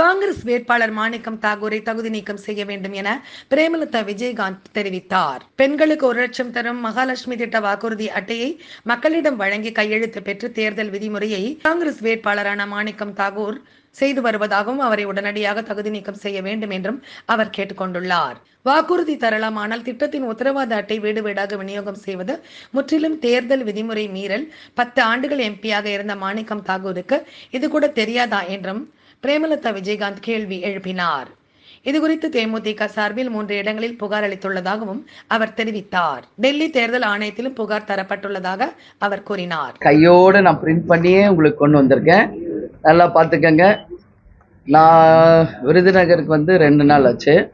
காங்கிரஸ் வேட்பாளர் மாணிக்கம் தாகூரை தகுதி நீக்கம் செய்ய வேண்டும் என பிரேமலதா விஜயகாந்த் தெரிவித்தார். பெண்களுக்கு ஒரு லட்சம் தரும் மகாலட்சுமி திட்ட வாக்குறுதி அட்டையை மக்களிடம் வழங்கி கையெழுத்து பெற்று தேர்தல் விதிமுறையை காங்கிரஸ் வேட்பாளரான மாணிக்கம் தாகூர் செய்து வருவதாகவும் அவரை உடனடியாக தகுதி நீக்கம் செய்ய வேண்டும் என்றும் அவர் கேட்டுக்கொண்டுள்ளார். வாக்குறுதி தரலாம் ஆனால் திட்டத்தின் உத்தரவாத அட்டை வீடு வீடாக விநியோகம் செய்வது முற்றிலும் தேர்தல் விதிமுறை மீறல். பத்து ஆண்டுகள் எம்பியாக இருந்த மாணிக்கம் தாகூருக்கு இது கூட தெரியாதா என்றும் பிரேமலதா விஜயகாந்த் கேள்வி எழுப்பினார். இதுகுறித்து தேமுதிக சார்பில் மூன்று இடங்களில் புகார் அளித்துள்ளதாகவும் அவர் தெரிவித்தார். டெல்லி தேர்தல் ஆணையத்திலும் புகார் தரப்பட்டுள்ளதாக அவர் கூறினார். கையோடு நான் பிரிண்ட் பண்ணியே உங்களுக்கு கொண்டு வந்திருக்கேன். நல்லா பார்த்துக்கங்க. நான் விருதுநகருக்கு வந்து ரெண்டு நாள் ஆச்சு.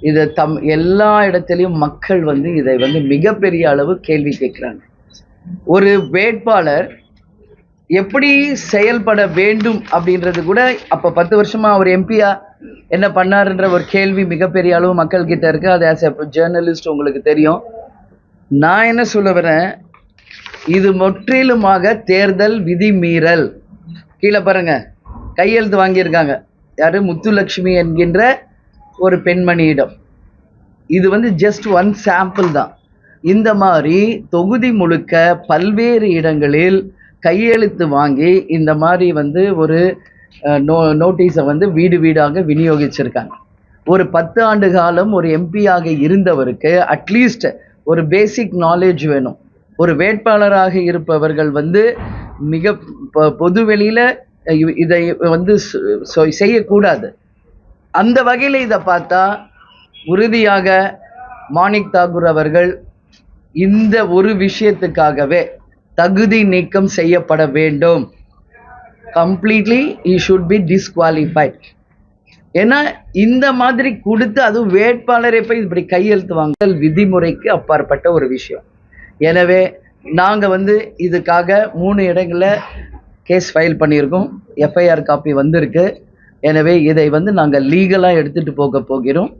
இது தம் எல்லா இடத்துலையும் மக்கள் வந்து இதை வந்து மிகப்பெரிய அளவு கேள்வி கேட்குறாங்க. ஒரு வேட்பாளர் எப்படி செயல்பட வேண்டும் அப்படின்றது கூட அப்போ பத்து வருஷமாக அவர் எம்பியா என்ன பண்ணாருன்ற ஒரு கேள்வி மிகப்பெரிய அளவு மக்கள் கிட்ட இருக்கு. அது ஆஸ் எ ஜேர்னலிஸ்ட் உங்களுக்கு தெரியும். நான் என்ன சொல்ல வரேன்? இது முற்றிலுமாக தேர்தல் விதிமீறல் கீழே பாருங்க. கையெழுத்து வாங்கியிருக்காங்க. யாரு? முத்துலட்சுமி என்கின்ற ஒரு பெண்மணியிடம். இது வந்து ஜஸ்ட் ஒன் சாம்பிள் தான். இந்த மாதிரி தொகுதி முழுக்க பல்வேறு இடங்களில் கையெழுத்து வாங்கி இந்த மாதிரி வந்து ஒரு நோ நோட்டீஸை வந்து வீடு வீடாக விநியோகிச்சிருக்காங்க. ஒரு பத்து ஆண்டு காலம் ஒரு எம்பியாக இருந்தவருக்கு அட்லீஸ்ட் ஒரு பேசிக் நாலேஜ் வேணும். ஒரு வேட்பாளராக இருப்பவர்கள் வந்து மிக பொதுவெளியில் இதை வந்து சு- செய்யக்கூடாது. அந்த வகையில் இதை பார்த்தா உறுதியாக மாணிக் தாகூர் அவர்கள் இந்த ஒரு விஷயத்துக்காகவே தகுதி நீக்கம் செய்யப்பட வேண்டும். Completely he should be disqualified ஏன்னா இந்த மாதிரி கொடுத்து அதுவும் வேட்பாளரை போய் இப்படி கையெழுத்து வாங்கல் விதிமுறைக்கு அப்பாற்பட்ட ஒரு விஷயம். எனவே நாங்கள் வந்து இதுக்காக மூணு இடங்களில் கேஸ் ஃபைல் பண்ணியிருக்கோம். எஃப்ஐஆர் காப்பி வந்திருக்கு. எனவே இதை வந்து நாங்கள் லீகலாக எடுத்துகிட்டு போக போகிறோம்.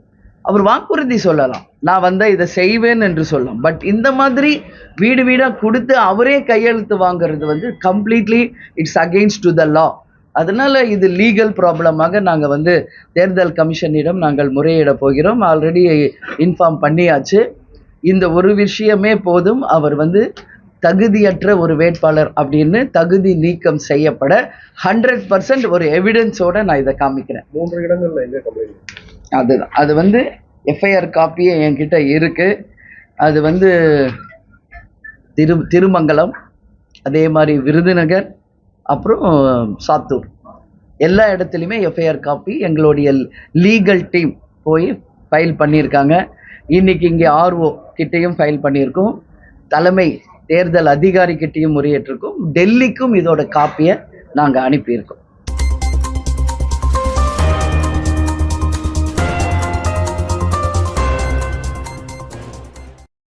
அவர் வாக்குறுதி சொல்லலாம். நான் வந்தால் இதை செய்வேன் என்று சொல்லலாம். பட் இந்த மாதிரி வீடு வீடாக கொடுத்து அவரே கையெழுத்து வாங்குறது வந்து completely it's against to the law அதனால இது லீகல் ப்ராப்ளமாக நாங்கள் வந்து தேர்தல் கமிஷனிடம் நாங்கள் முறையிட போகிறோம். ஆல்ரெடி இன்ஃபார்ம் பண்ணியாச்சு. இந்த ஒரு விஷயமே போதும். அவர் வந்து தகுதியற்ற ஒரு வேட்பாளர் அப்படின்னு தகுதி நீக்கம் செய்யப்பட ஹண்ட்ரட் பர்சன்ட் ஒரு எவிடன்ஸோட நான் இதை காமிக்கிறேன். மூன்று இடங்கள்ல எங்க கம்ப்ளைண்ட் அதுதான் அது வந்து எஃப்ஐஆர் காப்பியே என்கிட்ட இருக்கு. அது வந்து திரு திருமங்கலம் அதே மாதிரி விருதுநகர் அப்புறம் சாத்தூர். எல்லா இடத்துலையுமே எஃப்ஐஆர் காப்பி எங்களுடைய லீகல் டீம் போய் ஃபைல் பண்ணியிருக்காங்க. இன்னைக்கு இங்கே ஆர்ஓ கிட்டேயும் ஃபைல் பண்ணியிருக்கோம். தலைமை தேர்தல் அதிகாரி கிட்டேயும் முறையிட்டிருக்கோம் டெல்லிக்கும் இதோட காப்பியை நாங்கள் அனுப்பியிருக்கோம்.